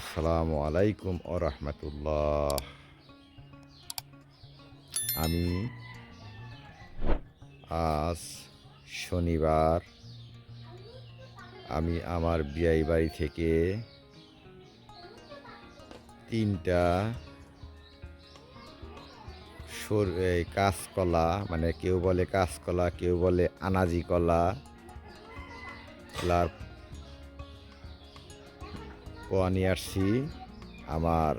আসসালামু আলাইকুম ও রহমতুল্লাহ। আমি আজ শনিবার। আমি আমার বিয়াই বাড়ি থেকে তিনটা সর কাঁচকলা মানে কেউ বলে কাঁচকলা, কেউ বলে আনাজি কলা পোয়া আসছি আমার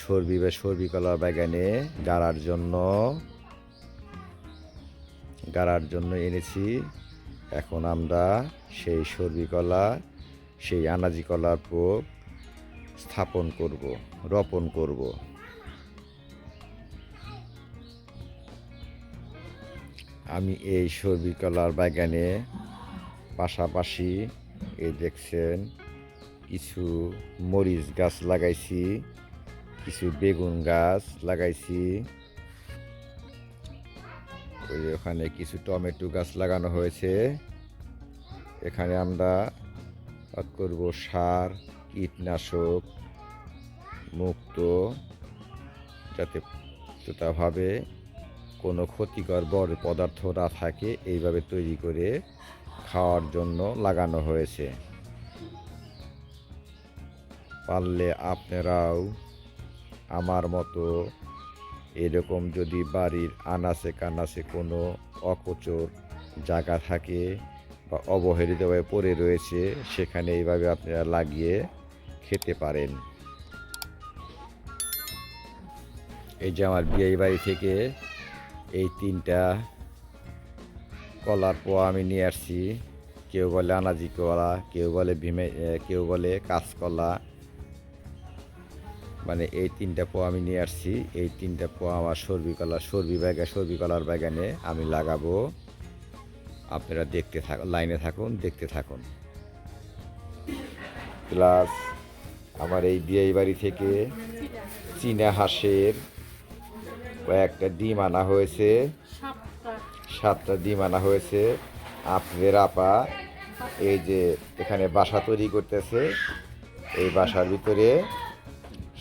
সর্বি বা সর্বি কলার বাগানে গাড়ার জন্য গাড়ার জন্য এনেছি। এখন আমরা সেই সর্বি কলা, সেই আনাজি কলার পোক স্থাপন করব, রোপণ করব। আমি এই সর্বি কলার বাগানে পাশাপাশি এই দেখছেন কিছু মরিচ গাছ লাগাইছি কিছু বেগুন গাছ লাগাইছি। ওই ওখানে কিছু টমেটো গাছ লাগানো হয়েছে। এখানে আমরা করব সার, কীটনাশক, মুক্ত, যাতে ভাবে কোনো ক্ষতিকর বড় পদার্থ না থাকে, এইভাবে তৈরি করে খাওয়ার জন্য লাগানো হয়েছে। পারলে আপনারাও আমার মতো এরকম যদি বাড়ির আনাচে কানাচে কোনো অকোচর জায়গা থাকে বা অবহেলিতভাবে পড়ে রয়েছে, সেখানে এইভাবে আপনারা লাগিয়ে খেতে পারেন। এই যে আমার বিয়ে বাড়ি থেকে এই তিনটা কলার পোয়া আমি নিয়ে আসছি। কেউ বলে আনাজি কলা, কেউ বলে ভীমে কেউ বলে কাঁচকলা। মানে এই তিনটা পোয়া আমি নিয়ে আসছি। এই তিনটা পোয়া আমার সর্বি কলা সর্বি বাগা সর্বি কলার বাগানে আমি লাগাবো। আপনারা দেখতে থাকুন লাইনে থাকুন, দেখতে থাকুন। প্লাস আমার এই বিয়ে বাড়ি থেকে চীনা হাঁসের কয়েকটা ডিম আনা হয়েছে। সাতটা ডিম আনা হয়েছে। আপনাদের আপা এই যে এখানে বাসা তৈরি করতেছে। এই বাসার ভিতরে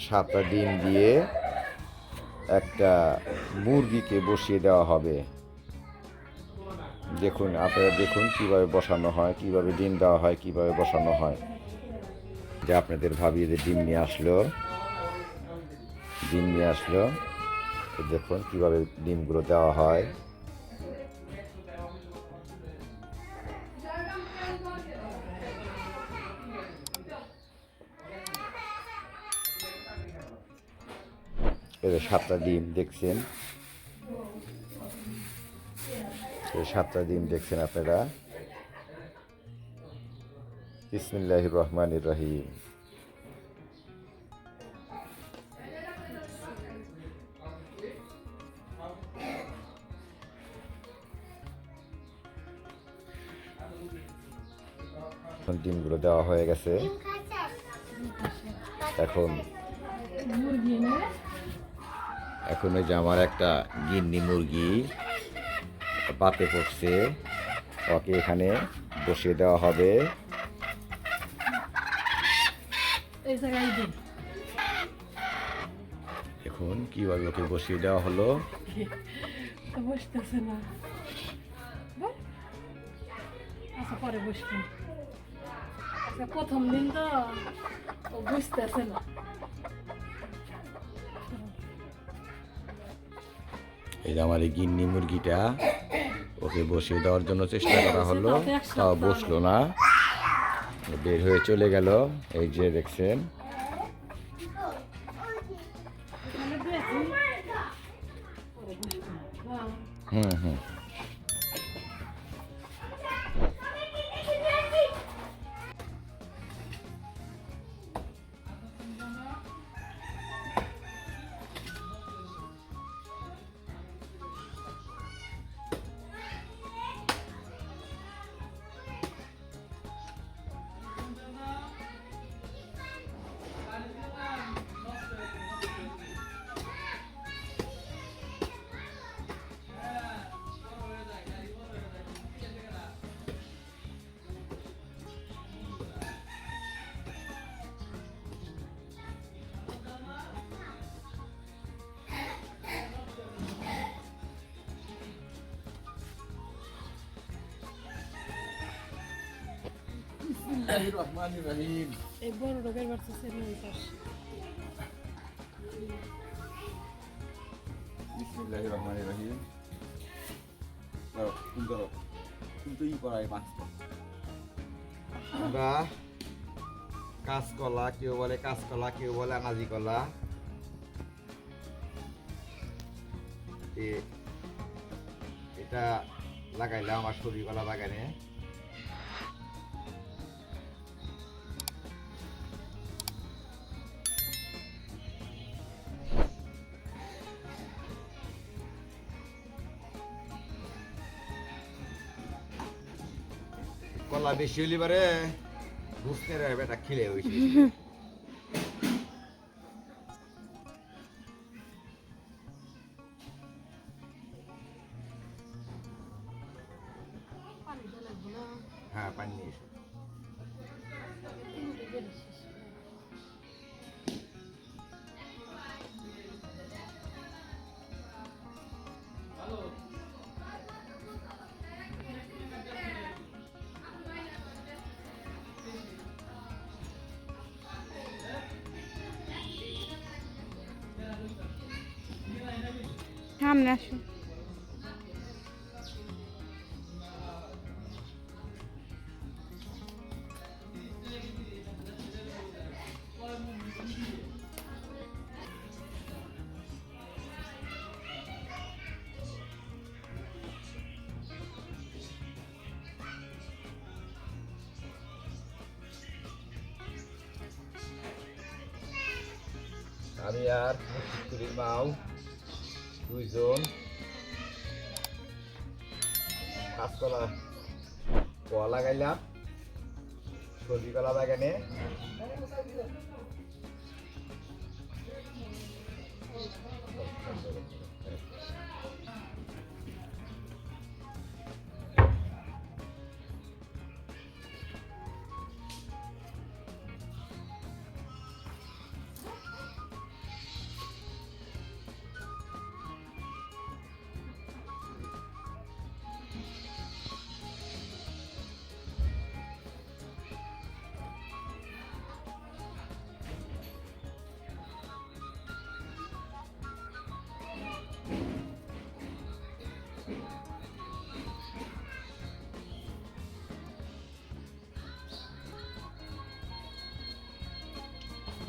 সাতটা ডিম দিয়ে একটা মুরগিকে বসিয়ে দেওয়া হবে। দেখুন, আপনারা দেখুন কীভাবে বসানো হয়, কীভাবে ডিম দেওয়া হয়, কীভাবে বসানো হয়। যে আপনাদের ভাবিয়ে যে ডিম নিয়ে আসলো। ডিম নিয়ে আসলো। দেখুন কীভাবে ডিমগুলো দেওয়া হয়। এই সাতটা ডিম দেখছেন। সাতটা ডিম দেখছেন আপনারা। ইসমিল্লাহ রহমান রহিম। এখন ডিমগুলো দেওয়া হয়ে গেছে। এখন এখন ওই যে আমার একটা গিন্নি মুরগি পাতে পড়ছে ওকে এখানে বসিয়ে দেওয়া হবে। এখন কীভাবে ওকে বসিয়ে দেওয়া হলো? বসতেছে না। আচ্ছা পরে বসবেন আচ্ছা প্রথম দিন তো বুঝতেছে না। এই যে আমার এই গিন্নি মুরগিটা ওকে বসিয়ে দেওয়ার জন্য চেষ্টা করা হলো। তাও বসল না। বের হয়ে চলে গেল। এই যে দেখছেন। হুম হুম। বিসমিল্লাহির রহমানির রহিম এই বড় রোগের বাড়তেছে ওই পাশে। বিসমিল্লাহির রহমানির রহিম ধরো তুমি ধরো। তুমি তো ই করাই মাছ আমরা কাঁচকলা কেউ বলে কাঁচকলা কেউ বলে আনাজি কলা এ- এটা লাগাইলাম আমার শরীর কলা বাগানে। কলা বেশি হইলে পারে বুঝতে রে বেটা খিলে হইছে। হ্যাঁ পানি নিয়ে এসো। সামনে আসো আমি আর মুশিদুলির মাও দুইজন। কাঁচকলা কোয়া লাগাইলাম। সবজি কলা বাগানে।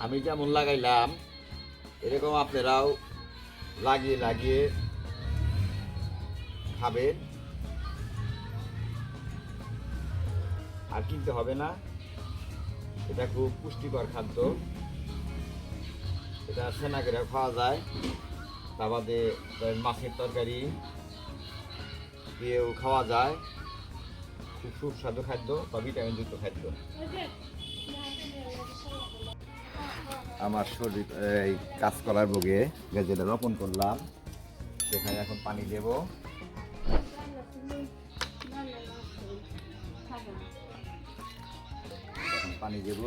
আমি যেমন লাগাইলাম, এরকম আপনারাও লাগিয়ে লাগিয়ে খাবেন। আর কিনতে হবে না। এটা খুব পুষ্টিকর খাদ্য। এটা সেনা করে খাওয়া যায়। তা বাদে মাছের তরকারি দিয়েও খাওয়া যায়। খুব সুস্বাদু খাদ্য বা ভিটামিনযুক্ত খাদ্য। আমার শরীর, এই কাজ করার ভোগে যেটা রোপণ করলাম। সেখানে এখন পানি দেব। পানি দেব।